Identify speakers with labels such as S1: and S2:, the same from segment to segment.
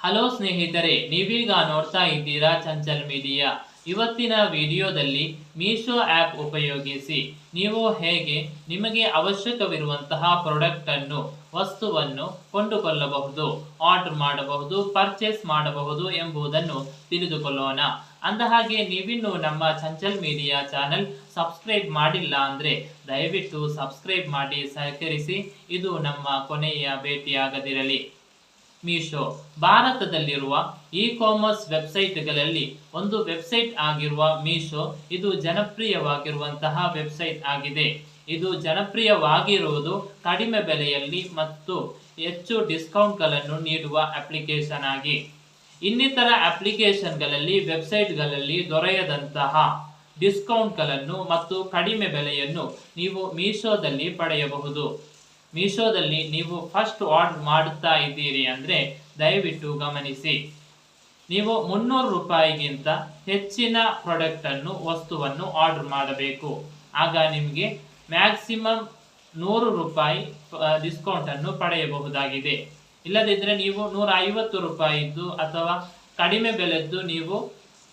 S1: Hello ಸ್ನೇಹಿತರೆ, ನೀವೀಗ ನೋಡ್ತಾ ಇದ್ದೀರಾ ಚಂಚಲ್ ಮೀಡಿಯಾ. ಇವತ್ತಿನ ವಿಡಿಯೋದಲ್ಲಿ ಮೀಶೋ ಆ್ಯಪ್ ಉಪಯೋಗಿಸಿ ನೀವು ಹೇಗೆ ನಿಮಗೆ ಅವಶ್ಯಕವಿರುವಂತಹ ಪ್ರಾಡಕ್ಟನ್ನು ವಸ್ತುವನ್ನು ಕೊಂಡುಕೊಳ್ಳಬಹುದು ಆರ್ಡರ್ ಮಾಡಬಹುದು ಪರ್ಚೇಸ್ ಮಾಡಬಹುದು ಎಂಬುದನ್ನು ತಿಳಿದುಕೊಳ್ಳೋಣ. ಅಂದಹಾಗೆ ನೀವಿನ್ನು ನಮ್ಮ ಚಂಚಲ್ ಮೀಡಿಯಾ ಚಾನೆಲ್ ಸಬ್ಸ್ಕ್ರೈಬ್ ಮಾಡಿಲ್ಲ ಅಂದರೆ ದಯವಿಟ್ಟು ಸಬ್ಸ್ಕ್ರೈಬ್ ಮಾಡಿ ಸಹಕರಿಸಿ. ಇದು ನಮ್ಮ ಕೊನೆಯ ಭೇಟಿಯಾಗದಿರಲಿ. ಮೀಶೋ. ಭಾರತದಲ್ಲಿರುವ ಇ ಕಾಮರ್ಸ್ ವೆಬ್ಸೈಟ್ಗಳಲ್ಲಿ ಒಂದು ವೆಬ್ಸೈಟ್ ಆಗಿರುವ ಮೀಶೋ ಇದು ಜನಪ್ರಿಯವಾಗಿರುವಂತಹ ವೆಬ್ಸೈಟ್ ಆಗಿದೆ. ಇದು ಜನಪ್ರಿಯವಾಗಿರುವುದು ಕಡಿಮೆ ಬೆಲೆಯಲ್ಲಿ ಮತ್ತು ಹೆಚ್ಚು ಡಿಸ್ಕೌಂಟ್ಗಳನ್ನು ನೀಡುವ ಅಪ್ಲಿಕೇಶನ್ ಆಗಿ. ಇನ್ನಿತರ ಅಪ್ಲಿಕೇಶನ್ಗಳಲ್ಲಿ ವೆಬ್ಸೈಟ್ಗಳಲ್ಲಿ ದೊರೆಯದಂತಹ ಡಿಸ್ಕೌಂಟ್ಗಳನ್ನು ಮತ್ತು ಕಡಿಮೆ ಬೆಲೆಯನ್ನು ನೀವು ಮೀಶೋದಲ್ಲಿ ಪಡೆಯಬಹುದು. ಮೀಶೋದಲ್ಲಿ ನೀವು ಫಸ್ಟ್ ಆರ್ಡರ್ ಮಾಡುತ್ತಾ ಇದ್ದೀರಿ ಅಂದರೆ ದಯವಿಟ್ಟು ಗಮನಿಸಿ. ನೀವು ಮುನ್ನೂರು ರೂಪಾಯಿಗಿಂತ ಹೆಚ್ಚಿನ ಪ್ರಾಡಕ್ಟನ್ನು ವಸ್ತುವನ್ನು ಆರ್ಡರ್ ಮಾಡಬೇಕು. ಆಗ ನಿಮಗೆ ಮ್ಯಾಕ್ಸಿಮಮ್ ನೂರು ರೂಪಾಯಿ ಡಿಸ್ಕೌಂಟನ್ನು ಪಡೆಯಬಹುದಾಗಿದೆ. ಇಲ್ಲದಿದ್ದರೆ ನೀವು ನೂರ ಐವತ್ತು ರೂಪಾಯಿದ್ದು ಅಥವಾ ಕಡಿಮೆ ಬೆಲೆದ್ದು ನೀವು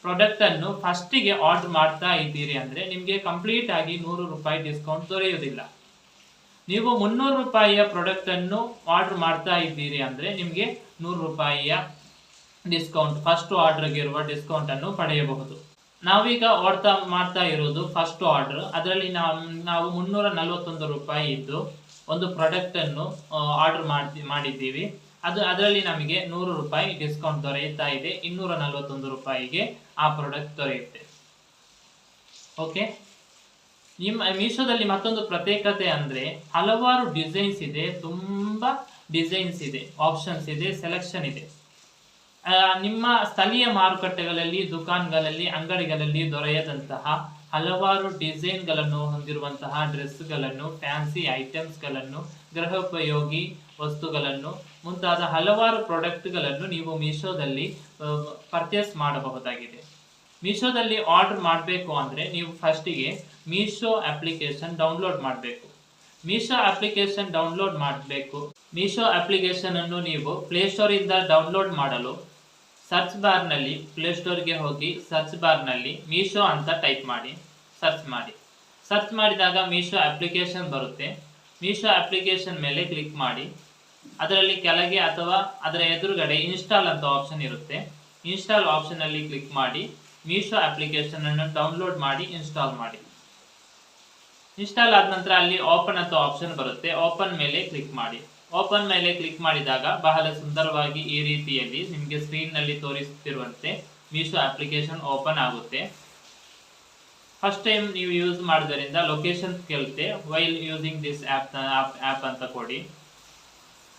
S1: ಪ್ರಾಡಕ್ಟನ್ನು ಫಸ್ಟಿಗೆ ಆರ್ಡರ್ ಮಾಡ್ತಾ ಇದ್ದೀರಿ ಅಂದರೆ ನಿಮಗೆ ಕಂಪ್ಲೀಟ್ ಆಗಿ ನೂರು ರೂಪಾಯಿ ಡಿಸ್ಕೌಂಟ್ ದೊರೆಯುವುದಿಲ್ಲ. ನೀವು ಮುನ್ನೂರು ರೂಪಾಯಿಯ ಪ್ರಾಡಕ್ಟ್ ಅನ್ನು ಆರ್ಡರ್ ಮಾಡ್ತಾ ಇದ್ದೀರಿ ಅಂದ್ರೆ ನಿಮಗೆ ನೂರು ರೂಪಾಯಿಯ ಡಿಸ್ಕೌಂಟ್ ಫಸ್ಟ್ ಆರ್ಡರ್ಗೆ ಇರುವ ಡಿಸ್ಕೌಂಟ್ ಅನ್ನು ಪಡೆಯಬಹುದು. ನಾವೀಗ ಓಡ್ತಾ ಮಾಡ್ತಾ ಇರೋದು ಫಸ್ಟ್ ಆರ್ಡರ್ ಅದರಲ್ಲಿ ನಾವು ನಾವು ಮುನ್ನೂರ ನಲವತ್ತೊಂದು ರೂಪಾಯಿ ಇದ್ದು ಒಂದು ಪ್ರಾಡಕ್ಟ್ ಅನ್ನು ಆರ್ಡರ್ ಮಾಡಿ ಮಾಡಿದ್ದೀವಿ. ಅದು, ಅದರಲ್ಲಿ ನಮಗೆ ನೂರು ರೂಪಾಯಿ ಡಿಸ್ಕೌಂಟ್ ದೊರೆಯುತ್ತಾ ಇದೆ. ಇನ್ನೂರ ನಲವತ್ತೊಂದು ರೂಪಾಯಿಗೆ ಆ ಪ್ರಾಡಕ್ಟ್ ದೊರೆಯುತ್ತೆ. ಓಕೆ ನಿಮ್ಮ, ಮೀಶೋದಲ್ಲಿ ಮತ್ತೊಂದು ಪ್ರತ್ಯೇಕತೆ ಅಂದ್ರೆ ಹಲವಾರು ಡಿಸೈನ್ಸ್ ಇದೆ, ತುಂಬಾ ಡಿಸೈನ್ಸ್ ಇದೆ ಆಪ್ಷನ್ಸ್ ಇದೆ ಸೆಲೆಕ್ಷನ್ ಇದೆ. ನಿಮ್ಮ ಸ್ಥಳೀಯ ಮಾರುಕಟ್ಟೆಗಳಲ್ಲಿ, ದುಕಾನ್ಗಳಲ್ಲಿ, ಅಂಗಡಿಗಳಲ್ಲಿ ದೊರೆಯದಂತಹ ಹಲವಾರು ಡಿಸೈನ್ಗಳನ್ನು ಹೊಂದಿರುವಂತಹ ಡ್ರೆಸ್ಗಳನ್ನು ಫ್ಯಾನ್ಸಿ ಐಟಮ್ಸ್ಗಳನ್ನು ಗೃಹೋಪಯೋಗಿ ವಸ್ತುಗಳನ್ನು, ಮುಂತಾದ ಹಲವಾರು ಪ್ರಾಡಕ್ಟ್ಗಳನ್ನು ನೀವು ಮೀಶೋದಲ್ಲಿ ಪರ್ಚೇಸ್ ಮಾಡಬಹುದಾಗಿದೆ. ಮೀಶೋದಲ್ಲಿ ಆರ್ಡರ್ ಮಾಡಬೇಕು ಅಂದರೆ ನೀವು ಫಸ್ಟಿಗೆ ಮೀಶೋ ಅಪ್ಲಿಕೇಶನ್ ಡೌನ್ಲೋಡ್ ಮಾಡಬೇಕು. ಮೀಶೋ ಅಪ್ಲಿಕೇಶನ್ ಡೌನ್ಲೋಡ್ ಮಾಡಬೇಕು. ಮೀಶೋ ಅಪ್ಲಿಕೇಶನ್ ಅನ್ನು ನೀವು ಪ್ಲೇಸ್ಟೋರಿಂದ ಡೌನ್ಲೋಡ್ ಮಾಡಲು ಸರ್ಚ್ ಬಾರ್ನಲ್ಲಿ ಪ್ಲೇಸ್ಟೋರ್ಗೆ ಹೋಗಿ ಸರ್ಚ್ ಬಾರ್ನಲ್ಲಿ ಮೀಶೋ ಅಂತ ಟೈಪ್ ಮಾಡಿ ಸರ್ಚ್ ಮಾಡಿ. ಸರ್ಚ್ ಮಾಡಿದಾಗ ಮೀಶೋ ಅಪ್ಲಿಕೇಶನ್ ಬರುತ್ತೆ. ಮೀಶೋ ಅಪ್ಲಿಕೇಶನ್ ಮೇಲೆ ಕ್ಲಿಕ್ ಮಾಡಿ. ಅದರಲ್ಲಿ ಕೆಳಗೆ ಅಥವಾ ಅದರ ಎದುರುಗಡೆ ಇನ್ಸ್ಟಾಲ್ ಅಂತ ಆಪ್ಷನ್ ಇರುತ್ತೆ. ಇನ್ಸ್ಟಾಲ್ ಆಪ್ಷನ್ ಅಲ್ಲಿ ಕ್ಲಿಕ್ ಮಾಡಿ. ಮೀಶೋ ಅಪ್ಲಿಕೇಶನ್ ಅನ್ನು ಡೌನ್ಲೋಡ್ ಮಾಡಿ ಇನ್ಸ್ಟಾಲ್ ಮಾಡಿ. ಇನ್ಸ್ಟಾಲ್ ಆದ ನಂತರ ಅಲ್ಲಿ ಓಪನ್ ಅಂತ ಆಪ್ಷನ್ ಬರುತ್ತೆ. ಓಪನ್ ಮೇಲೆ ಕ್ಲಿಕ್ ಮಾಡಿ. ಓಪನ್ ಮೇಲೆ ಕ್ಲಿಕ್ ಮಾಡಿದಾಗ ಬಹಳ ಸುಂದರವಾಗಿ ಈ ರೀತಿಯಲ್ಲಿ ನಿಮಗೆ ಸ್ಕ್ರೀನ್ನಲ್ಲಿ ತೋರಿಸುತ್ತಿರುವಂತೆ ಮೀಶೋ ಅಪ್ಲಿಕೇಶನ್ ಓಪನ್ ಆಗುತ್ತೆ. ಫಸ್ಟ್ ಟೈಮ್ ನೀವು ಯೂಸ್ ಮಾಡೋದರಿಂದ ಲೊಕೇಶನ್ ಕೇಳುತ್ತೆ. While using this app app ಅಂತ ಕೊಡಿ.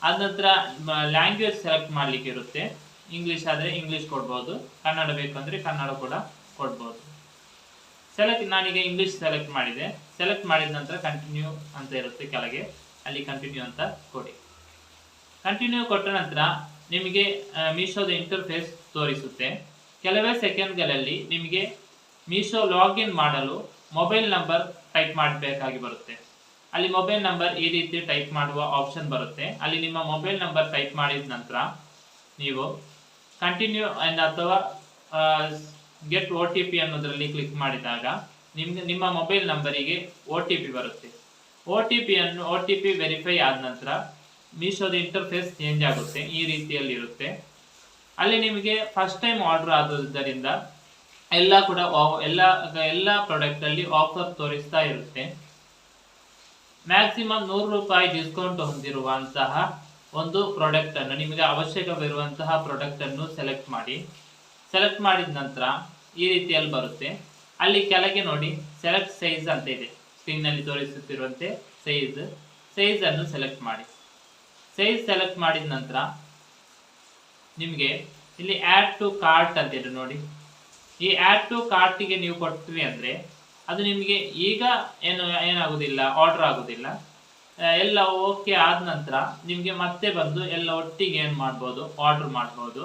S1: ಆದ ನಂತರ ಲ್ಯಾಂಗ್ವೇಜ್ ಸೆಲೆಕ್ಟ್ ಮಾಡ್ಲಿಕ್ಕೆ ಇರುತ್ತೆ ಇಂಗ್ಲಿಷ್ ಆದರೆ ಇಂಗ್ಲಿಷ್ ಕೊಡ್ಬೋದು, ಕನ್ನಡ ಬೇಕಂದರೆ ಕನ್ನಡ ಕೂಡ ಕೊಡ್ಬೋದು. ಸೆಲೆಕ್ಟ್ ನಾನೀಗ ಇಂಗ್ಲೀಷ್ ಸೆಲೆಕ್ಟ್ ಮಾಡಿದೆ. ಸೆಲೆಕ್ಟ್ ಮಾಡಿದ ನಂತರ ಕಂಟಿನ್ಯೂ ಅಂತ ಇರುತ್ತೆ ಕೆಳಗೆ. ಅಲ್ಲಿ ಕಂಟಿನ್ಯೂ ಅಂತ ಕೊಡಿ. ಕಂಟಿನ್ಯೂ ಕೊಟ್ಟ ನಂತರ ನಿಮಗೆ ಮೀಶೋದ ಇಂಟರ್ಫೇಸ್ ತೋರಿಸುತ್ತೆ. ಕೆಲವೇ ಸೆಕೆಂಡ್ಗಳಲ್ಲಿ ನಿಮಗೆ ಮೀಶೋ ಲಾಗಿನ್ ಮಾಡಲು ಮೊಬೈಲ್ ನಂಬರ್ ಟೈಪ್ ಮಾಡಬೇಕಾಗಿ ಬರುತ್ತೆ. ಅಲ್ಲಿ ಮೊಬೈಲ್ ನಂಬರ್ ಈ ರೀತಿ ಟೈಪ್ ಮಾಡುವ ಆಪ್ಷನ್ ಬರುತ್ತೆ. ಅಲ್ಲಿ ನಿಮ್ಮ ಮೊಬೈಲ್ ನಂಬರ್ ಟೈಪ್ ಮಾಡಿದ ನಂತರ ನೀವು ಕಂಟಿನ್ಯೂ ಅಂಡ್ ಅಥವಾ ಗೆಟ್ ಒ ಟಿ ಪಿ ಅನ್ನೋದರಲ್ಲಿ ಕ್ಲಿಕ್ ಮಾಡಿದಾಗ ನಿಮ್ಗೆ, ನಿಮ್ಮ ಮೊಬೈಲ್ ನಂಬರಿಗೆ ಒ ಟಿ ಪಿ ಬರುತ್ತೆ. ಒ ಟಿ ಪಿಯನ್ನು ಒ ಟಿ ಪಿ ವೆರಿಫೈ ಆದ ನಂತರ ಮೀಶೋದ ಇಂಟರ್ಫೇಸ್ ಚೇಂಜ್ ಆಗುತ್ತೆ, ಈ ರೀತಿಯಲ್ಲಿ ಇರುತ್ತೆ. ಅಲ್ಲಿ ನಿಮಗೆ ಫಸ್ಟ್ ಟೈಮ್ ಆರ್ಡರ್ ಆದುದರಿಂದ ಎಲ್ಲ ಕೂಡ ಎಲ್ಲ ಎಲ್ಲ ಪ್ರಾಡಕ್ಟ್ ಅಲ್ಲಿ ಆಫರ್ ತೋರಿಸ್ತಾ ಇರುತ್ತೆ. ಮ್ಯಾಕ್ಸಿಮಮ್ ನೂರು ರೂಪಾಯಿ ಡಿಸ್ಕೌಂಟ್ ಹೊಂದಿರುವಂತಹ ಒಂದು ಪ್ರಾಡಕ್ಟ್ ಅನ್ನು, ನಿಮಗೆ ಅವಶ್ಯಕವಿರುವಂತಹ ಪ್ರಾಡಕ್ಟ್ ಅನ್ನು ಸೆಲೆಕ್ಟ್ ಮಾಡಿ. ಸೆಲೆಕ್ಟ್ ಮಾಡಿದ ನಂತರ ಈ ರೀತಿಯಲ್ಲಿ ಬರುತ್ತೆ. ಅಲ್ಲಿ ಕೆಳಗೆ ನೋಡಿ ಸೆಲೆಕ್ಟ್ ಸೈಜ್ ಅಂತ ಇದೆ. ಸ್ಕ್ರೀನ್ನಲ್ಲಿ ತೋರಿಸುತ್ತಿರುವಂತೆ ಸೈಜ್ ಸೈಜ್ ಅನ್ನು ಸೆಲೆಕ್ಟ್ ಮಾಡಿ. ಸೈಜ್ ಸೆಲೆಕ್ಟ್ ಮಾಡಿದ ನಂತರ ನಿಮಗೆ ಇಲ್ಲಿ ಆ್ಯಡ್ ಟು ಕಾರ್ಟ್ ಅಂತ ಇದೆ ನೋಡಿ. ಈ ಆ್ಯಡ್ ಟು ಕಾರ್ಟಿಗೆ ನೀವು ಕೊಟ್ರಿ ಅಂದರೆ ಅದು ನಿಮಗೆ ಈಗ ಏನು, ಏನಾಗೋದಿಲ್ಲ ಆರ್ಡರ್ ಆಗೋದಿಲ್ಲ. ಎಲ್ಲ ಓಕೆ ಆದ ನಂತರ ನಿಮಗೆ ಮತ್ತೆ ಬಂದು ಎಲ್ಲ ಒಟ್ಟಿಗೆ ಏನು ಮಾಡ್ಬೋದು? ಆರ್ಡರ್ ಮಾಡ್ಬೋದು.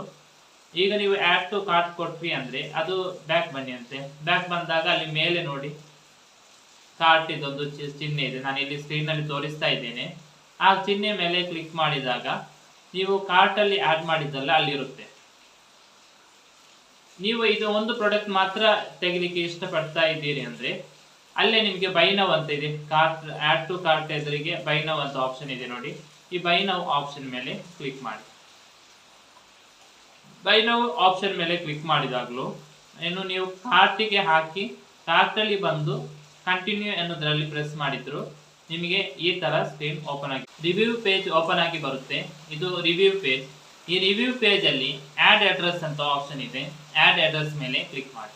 S1: ಈಗ ನೀವು ಆ್ಯಡ್ ಟು ಕಾರ್ಟ್ ಕೊಟ್ವಿ ಅಂದರೆ ಅದು ಬ್ಯಾಕ್ ಬನ್ನಿ ಅಂತೆ. ಬ್ಯಾಕ್ ಬಂದಾಗ ಅಲ್ಲಿ ಮೇಲೆ ನೋಡಿ. ಕಾರ್ಟ್ ಇದೊಂದು ಚಿಹ್ನೆ ಇದೆ. ನಾನು ಇಲ್ಲಿ ಸ್ಕ್ರೀನಲ್ಲಿ ತೋರಿಸ್ತಾ ಇದ್ದೇನೆ. ಆ ಚಿಹ್ನೆ ಮೇಲೆ ಕ್ಲಿಕ್ ಮಾಡಿದಾಗ ನೀವು ಕಾರ್ಟಲ್ಲಿ ಆ್ಯಡ್ ಮಾಡಿದ್ದಲ್ಲ ಅಲ್ಲಿರುತ್ತೆ. ನೀವು ಇದು ಒಂದು ಪ್ರಾಡಕ್ಟ್ ಮಾತ್ರ ತೆಗಿಲಿಕ್ಕೆ ಇಷ್ಟಪಡ್ತಾ ಇದ್ದೀರಿ ಅಂದ್ರೆ ಅಲ್ಲೇ ನಿಮಗೆ ಬೈನವ್ ಅಂತ ಇದೆ. ಕಾರ್ಟ್ ಆ್ಯಡ್ ಟು ಕಾರ್ಟ್ ಎದುರಿಗೆ ಬೈನವ್ ಅಂತ ಆಪ್ಷನ್ ಇದೆ ನೋಡಿ. ಈ ಬೈನವ್ ಆಪ್ಷನ್ ಮೇಲೆ ಕ್ಲಿಕ್ ಮಾಡಿ. ಬೈನವ್ ಆಪ್ಷನ್ ಮೇಲೆ ಕ್ಲಿಕ್ ಮಾಡಿದಾಗಲೂ, ಇನ್ನು ನೀವು ಕಾರ್ಟಿಗೆ ಹಾಕಿ ಕಾರ್ಟಲ್ಲಿ ಬಂದು ಕಂಟಿನ್ಯೂ ಎನ್ನುವುದರಲ್ಲಿ ಪ್ರೆಸ್ ಮಾಡಿದ್ರು ನಿಮಗೆ ಈ ತರ ಸ್ಕ್ರೀನ್ ಓಪನ್ ಆಗಿ ರಿವ್ಯೂ ಪೇಜ್ ಓಪನ್ ಆಗಿ ಬರುತ್ತೆ. ಇದು ರಿವ್ಯೂ ಪೇಜ್ ಈ ರಿವ್ಯೂ ಪೇಜಲ್ಲಿ ಆಡ್ ಅಡ್ರೆಸ್ ಅಂತ ಆಪ್ಷನ್ ಇದೆ. ಆ್ಯಡ್ ಅಡ್ರೆಸ್ ಮೇಲೆ ಕ್ಲಿಕ್ ಮಾಡಿ.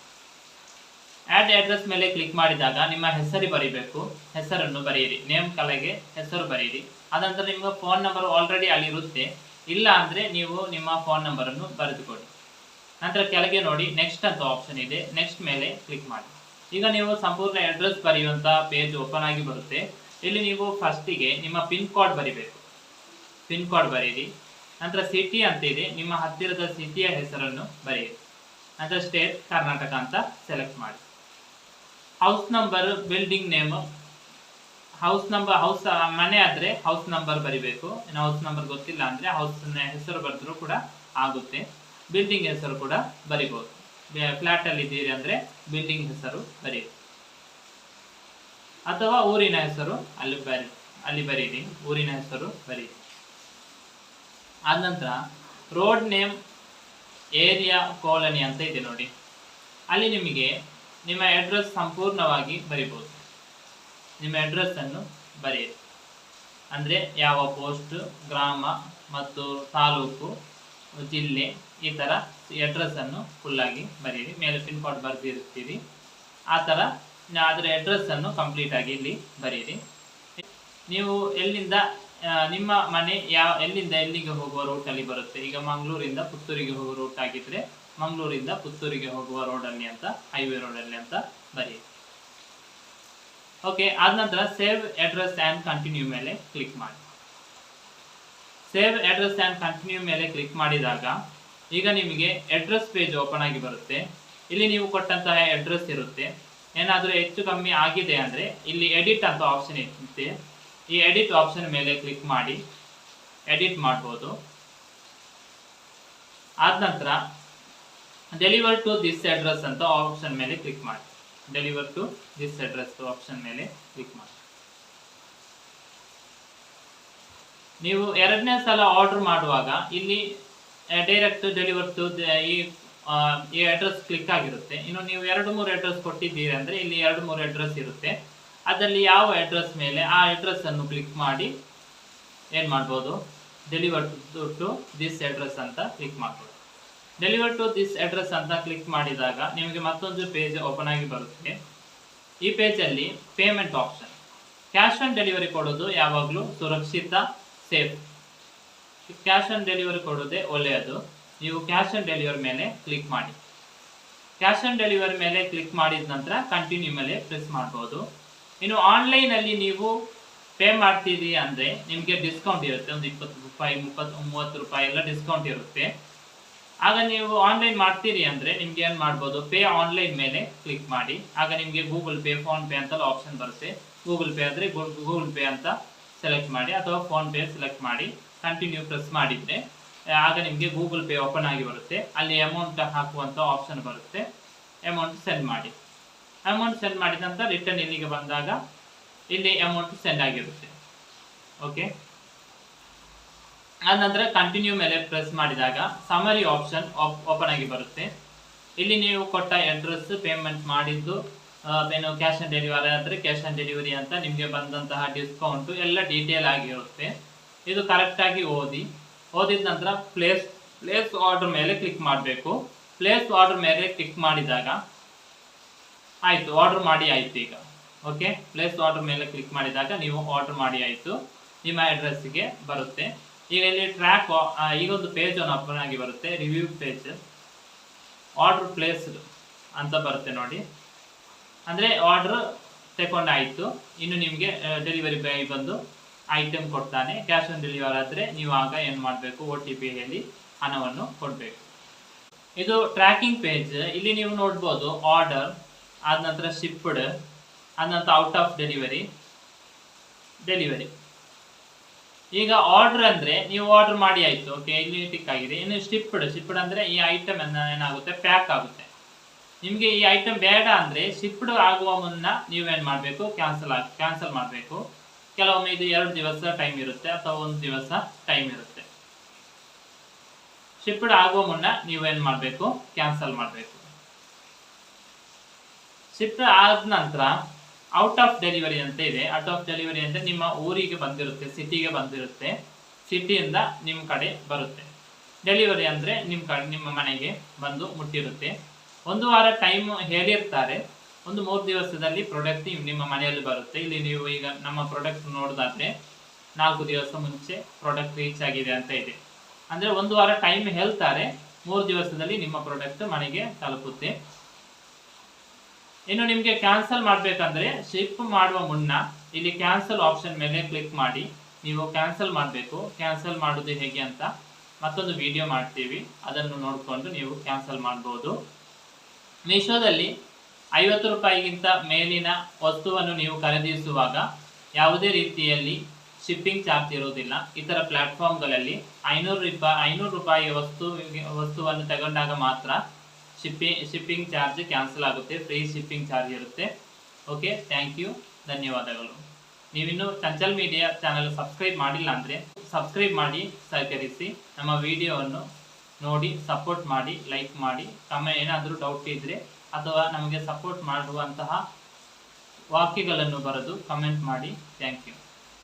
S1: ಆಡ್ ಅಡ್ರೆಸ್ ಮೇಲೆ ಕ್ಲಿಕ್ ಮಾಡಿದಾಗ ನಿಮ್ಮ ಹೆಸರು ಬರೀಬೇಕು. ಹೆಸರನ್ನು ಬರೆಯಿರಿ. ನೇಮ್ ಕಲೆಗೆ ಹೆಸರು ಬರೆಯಿರಿ. ನಂತರ ನಿಮ್ಮ ಫೋನ್ ನಂಬರ್ ಆಲ್ರೆಡಿ ಅಲ್ಲಿರುತ್ತೆ. ಇಲ್ಲ ಅಂದರೆ ನೀವು ನಿಮ್ಮ ಫೋನ್ ನಂಬರನ್ನು ಬರೆದುಕೊಡಿ ನಂತರ ಕೆಳಗೆ ನೋಡಿ ನೆಕ್ಸ್ಟ್ ಅಂತ ಆಪ್ಷನ್ ಇದೆ. ನೆಕ್ಸ್ಟ್ ಮೇಲೆ ಕ್ಲಿಕ್ ಮಾಡಿ. ಈಗ ನೀವು ಸಂಪೂರ್ಣ ಅಡ್ರೆಸ್ ಬರೆಯುವಂಥ ಪೇಜ್ ಓಪನ್ ಆಗಿ ಬರುತ್ತೆ. ಇಲ್ಲಿ ನೀವು ಫಸ್ಟಿಗೆ ನಿಮ್ಮ ಪಿನ್ ಕೋಡ್ ಬರೀಬೇಕು. ಪಿನ್ ಕೋಡ್ ಬರೀರಿ ನಂತರ ಸಿಟಿ ಅಂತ ಇದೆ. ನಿಮ್ಮ ಹತ್ತಿರದ ಸಿಟಿಯ ಹೆಸರನ್ನು ಬರೆಯಿರಿ. ನಂತರ ಸ್ಟೇಟ್ ಕರ್ನಾಟಕ ಅಂತ ಸೆಲೆಕ್ಟ್ ಮಾಡಿ. House number building name house number house ಮನೆ ಆದ್ರೆ ಹೌಸ್ ನಂಬರ್ ಬರಿಬೇಕು. ಇನ್ನು ಹೌಸ್ ನಂಬರ್ ಗೊತ್ತಿಲ್ಲ ಅಂದ್ರೆ ಹೌಸ್ ಹೆಸರು ಬರೆದ್ರೂ ಕೂಡ ಆಗುತ್ತೆ. ಬಿಲ್ಡಿಂಗ್ ಹೆಸರು ಕೂಡ ಬರಿಬೋದು. ಫ್ಲಾಟ್ ಅಲ್ಲಿ ಇದ್ದೀರಿ ಅಂದ್ರೆ ಬಿಲ್ಡಿಂಗ್ ಹೆಸರು ಬರೀರಿ. ಅಥವಾ ಊರಿನ ಹೆಸರು ಅಲ್ಲಿ ಬರಿ, ಅಲ್ಲಿ ಬರೀರಿ. ಊರಿನ ಹೆಸರು ಬರೀರಿ. ಆದ ನಂತರ ರೋಡ್ ನೇಮ್ ಏರಿಯಾ ಕಾಲೋನಿ ಅಂತ ಇದೆ ನೋಡಿ. ಅಲ್ಲಿ ನಿಮಗೆ ನಿಮ್ಮ ಅಡ್ರೆಸ್ ಸಂಪೂರ್ಣವಾಗಿ ಬರಿಬೋದು. ನಿಮ್ಮ ಅಡ್ರೆಸ್ ಅನ್ನು ಬರೆಯಿರಿ. ಅಂದರೆ ಯಾವ ಪೋಸ್ಟ್ ಗ್ರಾಮ ಮತ್ತು ತಾಲೂಕು, ಜಿಲ್ಲೆ ಈ ಥರ ಅಡ್ರೆಸ್ ಅನ್ನು ಫುಲ್ಲಾಗಿ ಬರೀರಿ ಮೇಲೆ ಪಿನ್ ಕೋಡ್ ಬರೆದಿರ್ತೀರಿ. ಆ ಥರ ಅದರ ಅಡ್ರೆಸ್ ಅನ್ನು ಕಂಪ್ಲೀಟ್ ಆಗಿ ಇಲ್ಲಿ ಬರೀರಿ ನೀವು ಎಲ್ಲಿಂದ ನಿಮ್ಮ ಮನೆ ಯಾವ ಎಲ್ಲಿಂದ ಎಲ್ಲಿಗೆ ಹೋಗುವ ರೂಟಲ್ಲಿ ಬರುತ್ತೆ? ಈಗ ಮಂಗಳೂರಿಂದ ಪುತ್ತೂರಿಗೆ ಹೋಗುವ ರೂಟ್ ಆಗಿದ್ರೆ ಮಂಗಳೂರಿಂದ ಪುತ್ತೂರಿಗೆ ಹೋಗುವ ರೋಡಲ್ಲಿ ಅಂತ ಹೈವೇ ರೋಡಲ್ಲಿ ಅಂತ ಬರೀ. ಓಕೆ ಆದ ನಂತರ ಸೇವ್ ಅಡ್ರೆಸ್ ಆ್ಯಂಡ್ ಕಂಟಿನ್ಯೂ ಮೇಲೆ ಕ್ಲಿಕ್ ಮಾಡಿ. ಸೇವ್ ಅಡ್ರೆಸ್ ಆ್ಯಂಡ್ ಕಂಟಿನ್ಯೂ ಮೇಲೆ ಕ್ಲಿಕ್ ಮಾಡಿದಾಗ ಈಗ ನಿಮಗೆ ಅಡ್ರೆಸ್ ಪೇಜ್ ಓಪನ್ ಆಗಿ ಬರುತ್ತೆ. ಇಲ್ಲಿ ನೀವು ಕೊಟ್ಟಂತಹ ಅಡ್ರೆಸ್ ಇರುತ್ತೆ. ಏನಾದರೂ ಹೆಚ್ಚು ಕಮ್ಮಿ ಆಗಿದೆ ಅಂದರೆ ಇಲ್ಲಿ ಎಡಿಟ್ ಅಂತ ಆಪ್ಷನ್ ಇರುತ್ತೆ. ಈ ಎಡಿಟ್ ಆಪ್ಷನ್ ಮೇಲೆ ಕ್ಲಿಕ್ ಮಾಡಿ ಎಡಿಟ್ ಮಾಡ್ಬೋದು. ಆದ ನಂತರ ಡೆಲಿವರ್ ಟು ದಿಸ್ ಅಡ್ರೆಸ್ ಅಂತ ಆಪ್ಷನ್ ಮೇಲೆ ಕ್ಲಿಕ್ ಮಾಡಿ. Deliver to this address option ಮೇಲೆ ಕ್ಲಿಕ್ ಮಾಡಿ. ನೀವು ಎರಡನೇ ಸಲ ಆರ್ಡರ್ ಮಾಡುವಾಗ ಇಲ್ಲಿ ಡೈರೆಕ್ಟ್ ಡೆಲಿವರ್ ಟು ಈ ಅಡ್ರೆಸ್ ಕ್ಲಿಕ್ ಆಗಿರುತ್ತೆ. ಇನ್ನು ನೀವು ಎರಡು ಮೂರು ಅಡ್ರೆಸ್ ಕೊಟ್ಟಿದ್ದೀರಿ ಅಂದರೆ ಇಲ್ಲಿ ಎರಡು ಮೂರು ಅಡ್ರೆಸ್ ಇರುತ್ತೆ. ಅದರಲ್ಲಿ ಯಾವ ಅಡ್ರೆಸ್ ಮೇಲೆ ಆ ಅಡ್ರೆಸ್ ಅನ್ನು ಕ್ಲಿಕ್ ಮಾಡಿ ಏನು ಮಾಡ್ಬೋದು? ಡೆಲಿವರ್ ಟು ದಿಸ್ ಅಡ್ರೆಸ್ ಅಂತ ಕ್ಲಿಕ್ ಮಾಡ್ಬೋದು. ಡೆಲಿವರ್ ಟು ದಿಸ್ ಅಡ್ರೆಸ್ ಅಂತ ಕ್ಲಿಕ್ ಮಾಡಿದಾಗ ನಿಮಗೆ ಮತ್ತೊಂದು ಪೇಜ್ ಓಪನ್ ಆಗಿ ಬರುತ್ತೆ. ಈ ಪೇಜಲ್ಲಿ payment option cash on delivery ಕೊಡೋದು ಯಾವಾಗಲೂ ಸುರಕ್ಷಿತ ಸೇಫ್ ಕ್ಯಾಶ್ ಆನ್ ಡೆಲಿವರಿ ಕೊಡೋದೇ ಒಳ್ಳೆಯದು. ನೀವು ಕ್ಯಾಶ್ ಆನ್ ಡೆಲಿವರಿ ಮೇಲೆ ಕ್ಲಿಕ್ ಮಾಡಿ. ಕ್ಯಾಶ್ ಆನ್ ಡೆಲಿವರಿ ಮೇಲೆ ಕ್ಲಿಕ್ ಮಾಡಿದ ನಂತರ ಕಂಟಿನ್ಯೂ ಮೇಲೆ ಪ್ರೆಸ್ ಮಾಡ್ಬೋದು. ಇನ್ನು ಆನ್ಲೈನಲ್ಲಿ ನೀವು ಪೇ ಮಾಡ್ತೀರಿ ಅಂದರೆ ನಿಮಗೆ ಡಿಸ್ಕೌಂಟ್ ಇರುತ್ತೆ. ಒಂದು ಇಪ್ಪತ್ತು ರೂಪಾಯಿ, ಮುಪ್ಪತ್ತು, ಮೂವತ್ತು ರೂಪಾಯಿ ಎಲ್ಲ ಡಿಸ್ಕೌಂಟ್ ಇರುತ್ತೆ. ಆಗ ನೀವು ಆನ್ಲೈನ್ ಮಾಡ್ತೀರಿ ಅಂದರೆ ನಿಮ್ಗೆ ಏನು ಮಾಡ್ಬೋದು? ಪೇ ಆನ್ಲೈನ್ ಮೇಲೆ ಕ್ಲಿಕ್ ಮಾಡಿ. ಆಗ ನಿಮಗೆ ಗೂಗಲ್ ಪೇ ಫೋನ್ ಪೇ ಅಂತೆಲ್ಲ ಆಪ್ಷನ್ ಬರುತ್ತೆ. ಗೂಗಲ್ ಪೇ ಅಂದರೆ ಗೂಗಲ್ ಪೇ ಅಂತ ಸೆಲೆಕ್ಟ್ ಮಾಡಿ ಅಥವಾ ಫೋನ್ ಪೇ ಸೆಲೆಕ್ಟ್ ಮಾಡಿ ಕಂಟಿನ್ಯೂ ಪ್ರೆಸ್ ಮಾಡಿದರೆ, ಆಗ ನಿಮಗೆ ಗೂಗಲ್ ಪೇ ಓಪನ್ ಆಗಿ ಬರುತ್ತೆ. ಅಲ್ಲಿ ಅಮೌಂಟ್ ಹಾಕುವಂಥ ಆಪ್ಷನ್ ಬರುತ್ತೆ. ಅಮೌಂಟ್ ಸೆಂಡ್ ಮಾಡಿ. ಅಮೌಂಟ್ ಸೆಂಡ್ ಮಾಡಿದ ನಂತರ ರಿಟರ್ನ್ ಇಲ್ಲಿಗೆ ಬಂದಾಗ ಇಲ್ಲಿ ಅಮೌಂಟ್ ಸೆಂಡ್ ಆಗಿರುತ್ತೆ. ಓಕೆ ಆದ ನಂತರ ಕಂಟಿನ್ಯೂ ಮೇಲೆ ಪ್ರೆಸ್ ಮಾಡಿದಾಗ ಸಮರಿ ಆಪ್ಷನ್ ಓಪನ್ ಆಗಿ ಬರುತ್ತೆ. ಇಲ್ಲಿ ನೀವು ಕೊಟ್ಟ ಅಡ್ರೆಸ್ ಪೇಮೆಂಟ್ ಮಾಡಿದ್ದು ಆ, ಏನು ಕ್ಯಾಶ್ ಆನ್ ಡೆಲಿವರಿ ಆದರೆ ಕ್ಯಾಶ್ ಆನ್ ಡೆಲಿವರಿ ಅಂತ ನಿಮಗೆ ಬಂದಂತಹ ಡಿಸ್ಕೌಂಟು ಎಲ್ಲ ಡೀಟೇಲ್ ಆಗಿರುತ್ತೆ ಇದು ಕರೆಕ್ಟಾಗಿ ಓದಿ. ಓದಿದ ನಂತರ ಪ್ಲೇಸ್ ಪ್ಲೇಸ್ ಆರ್ಡರ್ ಮೇಲೆ ಕ್ಲಿಕ್ ಮಾಡಬೇಕು. ಪ್ಲೇಸ್ ಆರ್ಡರ್ ಮೇಲೆ ಕ್ಲಿಕ್ ಮಾಡಿದಾಗ ಆಯಿತು ಆರ್ಡರ್ ಮಾಡಿ ಆಯಿತು ಈಗ. ಓಕೆ ಪ್ಲೇಸ್ ಆರ್ಡರ್ ಮೇಲೆ ಕ್ಲಿಕ್ ಮಾಡಿದಾಗ ನೀವು ಆರ್ಡರ್ ಮಾಡಿ ಆಯಿತು. ನಿಮ್ಮ ಅಡ್ರೆಸ್ಸಿಗೆ ಬರುತ್ತೆ. ಈಗ ಇಲ್ಲಿ ಟ್ರ್ಯಾಕ್ ಈಗ ಒಂದು ಪೇಜ್ ಒಂದು ಓಪನ್ ಆಗಿ ಬರುತ್ತೆ ರಿವ್ಯೂ ಪೇಜ್ ಆರ್ಡರ್ ಪ್ಲೇಸ್ಡ್ ಅಂತ ಬರುತ್ತೆ ನೋಡಿ. ಅಂದರೆ ಆರ್ಡರ್ ತಗೊಂಡಾಯಿತು ಇನ್ನು ನಿಮಗೆ ಡೆಲಿವರಿ ಬಾಯ್ ಬಂದು ಐಟಮ್ ಕೊಡ್ತಾನೆ. ಕ್ಯಾಶ್ ಆನ್ ಡೆಲಿವರಿ ಆದರೆ ನೀವು ಆಗ ಏನು ಮಾಡಬೇಕು? ಒ ಟಿ ಪಿ ಹೇಳಿ ಹಣವನ್ನು ಕೊಡಬೇಕು. ಇದು ಟ್ರ್ಯಾಕಿಂಗ್ ಪೇಜ್ ಇಲ್ಲಿ ನೀವು ನೋಡ್ಬೋದು ಆರ್ಡರ್ ಆದ ನಂತರ ಶಿಪ್ಡ್ ಆದ ನಂತರ ಔಟ್ ಆಫ್ ಡೆಲಿವರಿ ಡೆಲಿವರಿ ಈಗ ಆರ್ಡರ್ ಅಂದ್ರೆ ನೀವು ಆರ್ಡರ್ ಮಾಡಿ ಆಯ್ತು ಓಕೆ ಇಲ್ಲಿ ಟಿಕ್ ಆಗಿದೆ. ಇನ್ನು ಸ್ಟಿಪ್ಡ್ ಸ್ಟಿಪ್ಡ್ ಅಂದ್ರೆ ಈ ಐಟಮ್ ಏನಾಗುತ್ತೆ? ಪ್ಯಾಕ್ ಆಗುತ್ತೆ. ನಿಮಗೆ ಈ ಐಟಮ್ ಬೇಡ ಅಂದ್ರೆ ಶಿಪ್ಡ್ ಆಗುವ ಮುನ್ನ ನೀವೇನು ಮಾಡಬೇಕು? ಕ್ಯಾನ್ಸಲ್ ಆಗಿ ಕ್ಯಾನ್ಸಲ್ ಮಾಡಬೇಕು. ಕೆಲವೊಮ್ಮೆ ಇದು ಎರಡು ದಿವಸ ಟೈಮ್ ಇರುತ್ತೆ ಅಥವಾ ಒಂದು ದಿವಸ ಟೈಮ್ ಇರುತ್ತೆ. ಶಿಪ್ಡ್ ಆಗುವ ಮುನ್ನ ನೀವೇನು ಮಾಡಬೇಕು? ಕ್ಯಾನ್ಸಲ್ ಮಾಡಬೇಕು. ಶಿಫ್ಟ್ ಆದ ನಂತರ ಔಟ್ ಆಫ್ ಡೆಲಿವರಿ ಅಂತ ಇದೆ. ಔಟ್ ಆಫ್ ಡೆಲಿವರಿ ಅಂದ್ರೆ ನಿಮ್ಮ ಊರಿಗೆ ಬಂದಿರುತ್ತೆ ಸಿಟಿಗೆ ಬಂದಿರುತ್ತೆ. ಸಿಟಿಯಿಂದ ನಿಮ್ಮ ಕಡೆ ಬರುತ್ತೆ. ಡೆಲಿವರಿ ಅಂದ್ರೆ ನಿಮ್ಮ ಕಡೆ, ನಿಮ್ಮ ಮನೆಗೆ ಬಂದು ಮುಟ್ಟಿರುತ್ತೆ. ಒಂದು ವಾರ ಟೈಮ್ ಹೇಳಿರ್ತಾರೆ. ಒಂದು ಮೂರು ದಿವಸದಲ್ಲಿ ಪ್ರಾಡಕ್ಟ್ ನಿಮ್ಮ ಮನೆಯಲ್ಲಿ ಬರುತ್ತೆ. ಇಲ್ಲಿ ನೀವು ಈಗ ನಮ್ಮ ಪ್ರಾಡಕ್ಟ್ ನೋಡೋದಾದ್ರೆ ನಾಲ್ಕು ದಿವಸ ಮುಂಚೆ ಪ್ರಾಡಕ್ಟ್ ರೀಚ್ ಆಗಿದೆ ಅಂತ ಇದೆ. ಅಂದ್ರೆ ಒಂದು ವಾರ ಟೈಮ್ ಹೇಳ್ತಾರೆ. ಮೂರು ದಿವಸದಲ್ಲಿ ನಿಮ್ಮ ಪ್ರಾಡಕ್ಟ್ ಮನೆಗೆ ತಲುಪುತ್ತೆ. ಇನ್ನು ನಿಮಗೆ ಕ್ಯಾನ್ಸಲ್ ಮಾಡಬೇಕಂದ್ರೆ ಶಿಪ್ ಮಾಡುವ ಮುನ್ನ ಇಲ್ಲಿ ಕ್ಯಾನ್ಸಲ್ ಆಪ್ಷನ್ ಮೇಲೆ ಕ್ಲಿಕ್ ಮಾಡಿ. ನೀವು ಕ್ಯಾನ್ಸಲ್ ಮಾಡಬೇಕು. ಕ್ಯಾನ್ಸಲ್ ಮಾಡೋದು ಹೇಗೆ ಅಂತ ಮತ್ತೊಂದು ವಿಡಿಯೋ ಮಾಡ್ತೀವಿ. ಅದನ್ನು ನೋಡಿಕೊಂಡು ನೀವು ಕ್ಯಾನ್ಸಲ್ ಮಾಡ್ಬೋದು. ಮೀಶೋದಲ್ಲಿ ಐವತ್ತು ರೂಪಾಯಿಗಿಂತ ಮೇಲಿನ ವಸ್ತುವನ್ನು ನೀವು ಖರೀದಿಸುವಾಗ ಯಾವುದೇ ರೀತಿಯಲ್ಲಿ ಶಿಪ್ಪಿಂಗ್ ಚಾರ್ಜ್ ಇರುವುದಿಲ್ಲ. ಇತರ ಪ್ಲಾಟ್ಫಾರ್ಮ್ಗಳಲ್ಲಿ ಐನೂರು ರೂಪಾಯಿ ಐನೂರು ರೂಪಾಯಿ ವಸ್ತು ವಸ್ತುವನ್ನು ತಗೊಂಡಾಗ ಮಾತ್ರ ಶಿಪ್ಪಿಂಗ್ ಶಿಪ್ಪಿಂಗ್ ಚಾರ್ಜ್ ಕ್ಯಾನ್ಸಲ್ ಆಗುತ್ತೆ ಫ್ರೀ ಶಿಪ್ಪಿಂಗ್ ಚಾರ್ಜ್ ಇರುತ್ತೆ. ಓಕೆ ಥ್ಯಾಂಕ್ ಯು ಧನ್ಯವಾದಗಳು. ನೀವಿನ್ನು ಚಂಚಲ್ ಮೀಡಿಯಾ ಚಾನಲ್ ಸಬ್ಸ್ಕ್ರೈಬ್ ಮಾಡಿಲ್ಲ ಅಂದರೆ ಸಬ್ಸ್ಕ್ರೈಬ್ ಮಾಡಿ, ಸಹಕರಿಸಿ. ನಮ್ಮ ವಿಡಿಯೋವನ್ನು ನೋಡಿ ಸಪೋರ್ಟ್ ಮಾಡಿ ಲೈಕ್ ಮಾಡಿ. ತಮ್ಮ ಏನಾದರೂ ಡೌಟ್ ಇದ್ದರೆ ಅಥವಾ ನಮಗೆ ಸಪೋರ್ಟ್ ಮಾಡುವಂತಹ ವಾಕ್ಯಗಳನ್ನು ಬರೆದು ಕಮೆಂಟ್ ಮಾಡಿ. Thank you